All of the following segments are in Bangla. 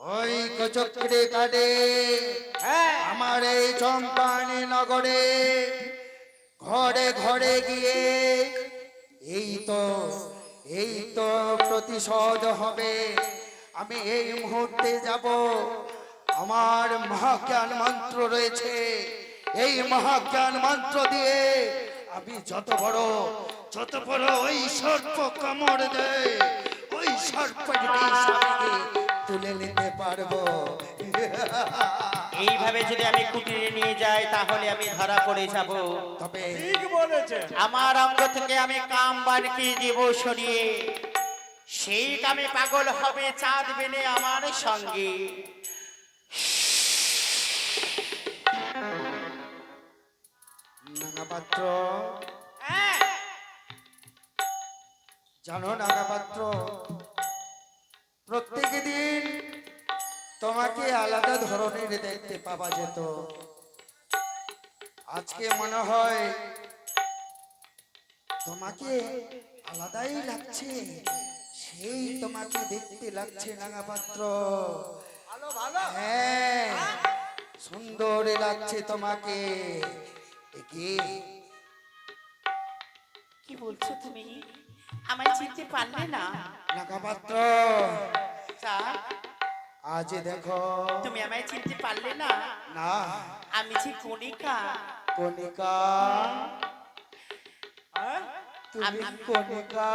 ওই কচকরে কাটে হ্যাঁ। আমার এই চম্পানি নগরে ঘরে ঘরে গিয়ে এই তো এই তো প্রতিশোধ হবে। আমি এই মুহূর্তে যাব। আমার মহাজ্ঞান মন্ত্র রয়েছে। এই মহাজ্ঞান মন্ত্র দিয়ে আমি যত বড় যত বড় ওই সর্প কামড় দেয় ওই সর্পের আমি তুলে নিতে পারব। এইভাবে যদি আমি কুটিরে নিয়ে যাই তাহলে আমি ধরা পড়ে যাব। তবে ঠিক বলেছে আমার অঙ্গ থেকে আমি কাম বানকে দেব সরিয়ে সেই কামে পাগল হবে চাঁদ বেনে আমার সঙ্গে। নাগাপাত্র। হ্যাঁ, জানো নাগাপাত্র তোমাকে আলাদা ধরনের দেখতে পাওয়া যেত। আজকে মনে হয় তোমাকে আলাদাই লাগছে। সেই তোমাকে দেখতে লাগছে নাগাপাত্র। ভালো ভালো। হ্যাঁ সুন্দর লাগছে তোমাকে। কি কি বলছো তুমি? আমায় চিনতে পারলে না? নাগাপাত্র। চা। আজ দেখো তুমি আমায় চিনতে পারলে না? না। আমি যে কণিকা। কণিকা? তুমি কণিকা।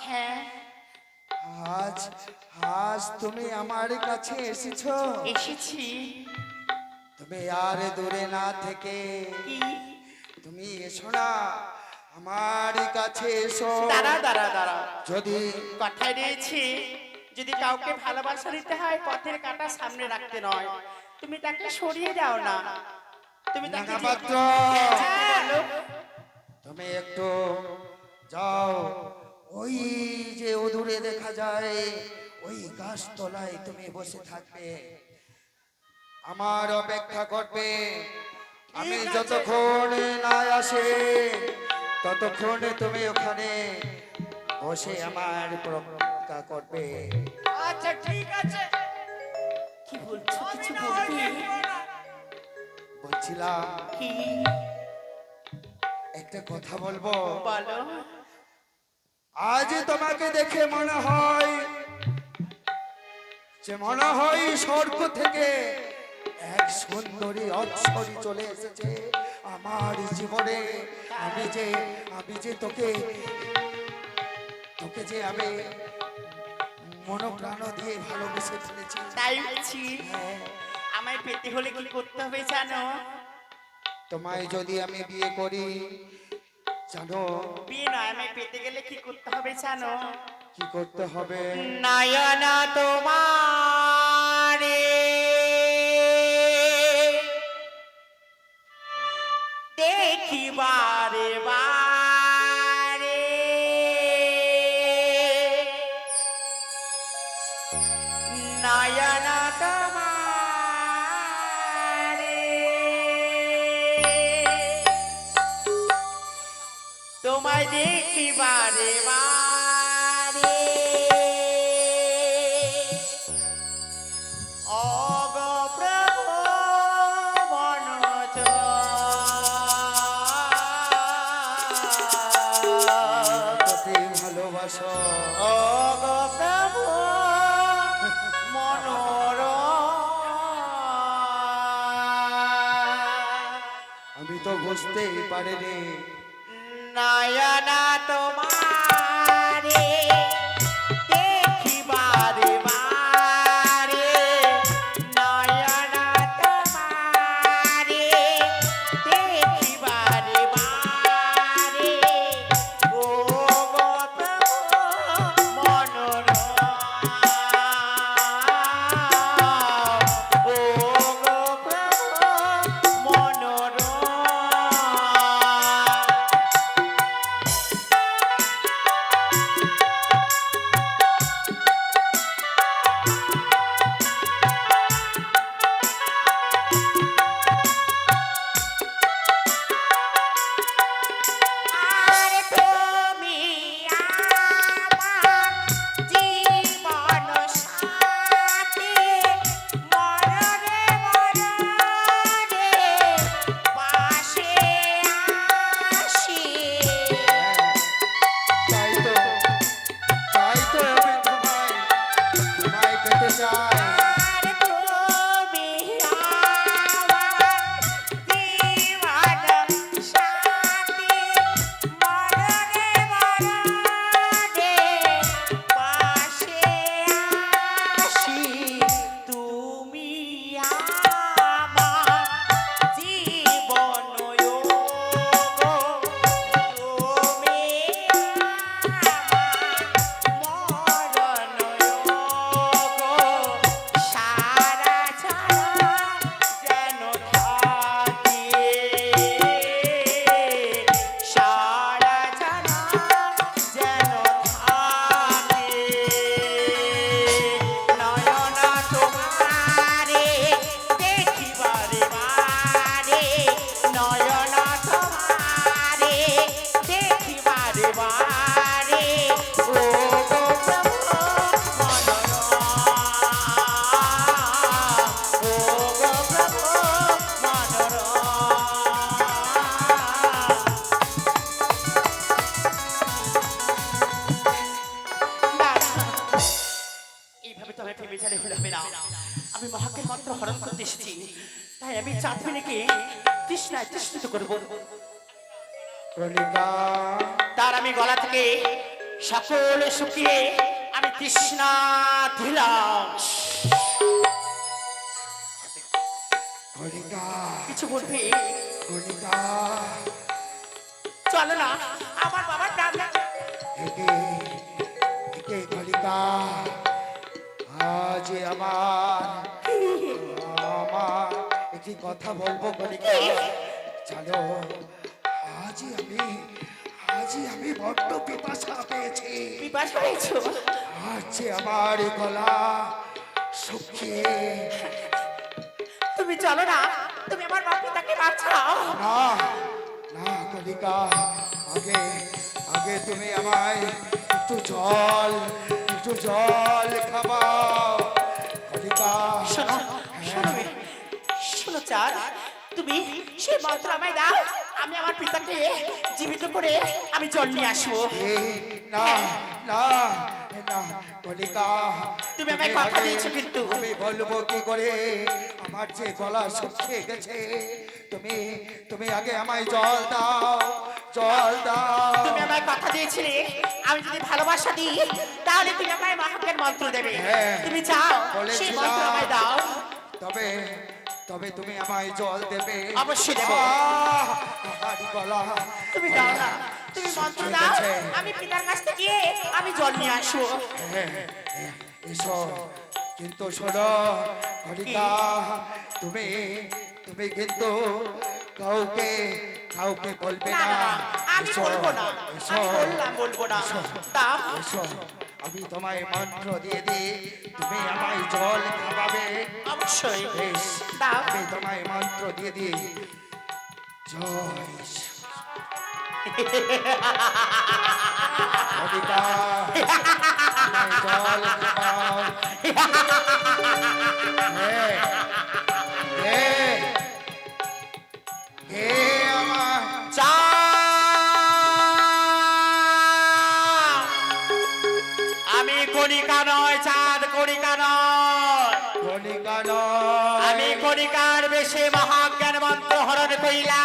হ্যাঁ। আজ আজ তুমি আমার কাছে এসেছ। এসেছি। তুমি আর দূরে না থেকে। কি? তুমি এসো না। আমার কাছে এসো। দাঁড়া দাঁড়া দাঁড়া। যদি কথায় রয়েছে যদি কাউকে ভালোবাসা দিতে হয় পথের কাঁটা সামনে রাখতে নয়। তুমি তাকে সরিয়ে দাও না। তুমি তাকে। তুমি একটু যাও। ওই যে অদূরে দেখা যায় ওই গাছতলায় তুমি বসে থাকবে। আমার অপেক্ষা করবে। আমি যতক্ষণ না আসে ততক্ষণে তুমি ওখানে বসে আমার প্রজ্ঞা করবে। ঠিক আছে। কি বলছো কিছু না বলবি? দেখব না। বলছিলাম একটা কথা বলব? বলো। আজ তোমাকে দেখে মনে হয় যে মনে হয় স্বর্গ থেকে এক সুন্দরী অক্ষরী চলে এসেছে আমার জীবনে। আমি যে আমি যে তোকে তোকে যে আমি মনোপ্রাণ দিয়ে ভালোবেসে ফেলেছি। তাই আমায় পেতে হলে কি করতে হবে জানো? তোমায় যদি আমি বিয়ে করি জানো? বিয়ে নয় আমায় পেতে গেলে কি করতে হবে জানো? কি করতে হবে? নায়না তোমার নয়না তোমার তোমায় দেখিবারে বারে অগ প্রভু মনোজ ভালোবাসো। অগ আমি তো বুঝতেই পারিনি। নয়না তোমারে প্রেমে হলে হবে না। আমি মাত্র হরণ করতে এসেছি। তাই আমি চাঁদমিনীকে তৃষ্ণায় তৃষ্ণিত করব। তার আমি গলা থেকে সকল শুকিয়ে আমি তৃষ্ণা দিলাম কিছু বলবি? চলো না আমার বাবার ডাক আজ আমার আমার একটি কথা বলব কণিকা। চলো আজই আমি আজই আমি বড্ড পিপাসা পেয়েছি। বিবাস হয়েছো আজ আমার গলা শুকিয়ে তুমি চলো না তুমি আমার বাপ পিতাকে বাঁচাও। না না কলিকা আগে আগে তুমি আমায় একটু জল একটু জল কলিকা শোনো শোনো শোনো চাঁদ তুমি সেই মন্ত্র আমায় দাও আমি আমার পিতাকে জীবিত করে আমি জল নিয়ে আসব। না না না কলিকা তুমি আমায় কথা দিয়েছ কিন্তু। আমি বলব কি করে? আমার যে গলা শুকিয়ে গেছে তুমি তুমি আগে আমায় জল দাও জল দাও। তুমি আমায় কথা দিয়েছিলে আমি যদি ভালোবাসা দিই তাহলে তুমি আমায় মহাজ্ঞান মন্ত্র দেবে। হ্যাঁ, তুমি চাও সেই মন্ত্র আমায় দাও। তবে তবে তুমি আমায় জল দেবে। অবশ্যই দেবো। তুমি দাও না তুমি মন্ত্র দাও আমি পিতার কাছ থেকে আমি জল নিয়ে আসব। হ্যাঁ, হ্যাঁ, এসো। কিন্তু শোনো হরিকা তুমি তুমি কিন্তু কাউকে কাউকে বলবে না আমি বলব না আমি বললাম বলব না। এসো আমি তোমায় মন্ত্র দিয়ে দিই তুমি আমায় জল খাওয়াবে। অবশ্যই। বেশ আমি তোমায় মন্ত্র দিয়ে দিই। জয় আমায় জল খাওয়াও। হে হে হে আমার চা আমি কণিকা নয় চাঁদ কণিকা নয়। কণিকা আমি কণিকার বেশে মহাজ্ঞান মন্ত্র হরণ করিলাম।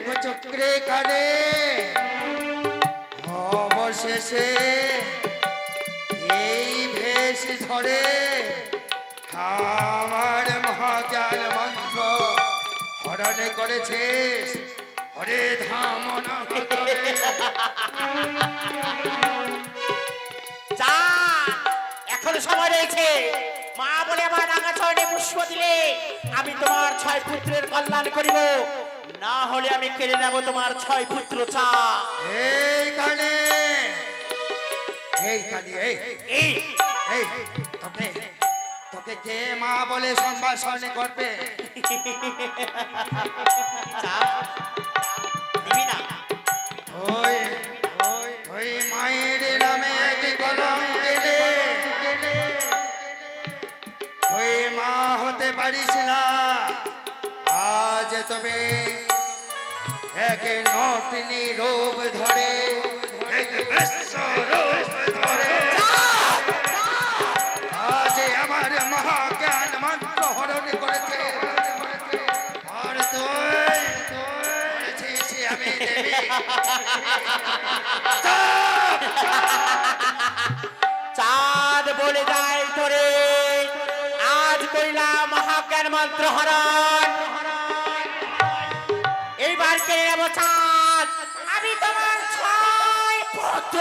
আরে চক্রে কানে। অবশেষে এই ভেষ ধরে আমার মহাজ্ঞান মন্ত্র হরণে করেছিস হরে ধামনা যা, এখনও সময় রয়েছে। মা বলে আমার রাঙা চরণে পুষ্প দিলে আমি তোমার ছয় পুত্রের কল্যাণ করিব। না হলে আমি কেড়ে নেব তোমার ছয় পুত্র চা। এইখানে। এইখানে এই এই। এই তোকে তোকে কে মা বলে সম্ভাষণ করবে? চা দিবি না। ওই ওই ওই মায়ের নামে এক কলম গেলে ওই মা হতে পারিস না। আজ তবে এক নটিনী রূপ ধরে। এক ধরে। আজ আমার মহাজ্ঞান মন্ত্র হরণ করেছে। আর তুই আমি চাঁদ বলে যায় তোরে। আজ করিলাম মহাজ্ঞান মন্ত্র হরণ। চাঁদ আমি তোমার ছয়। পুত্র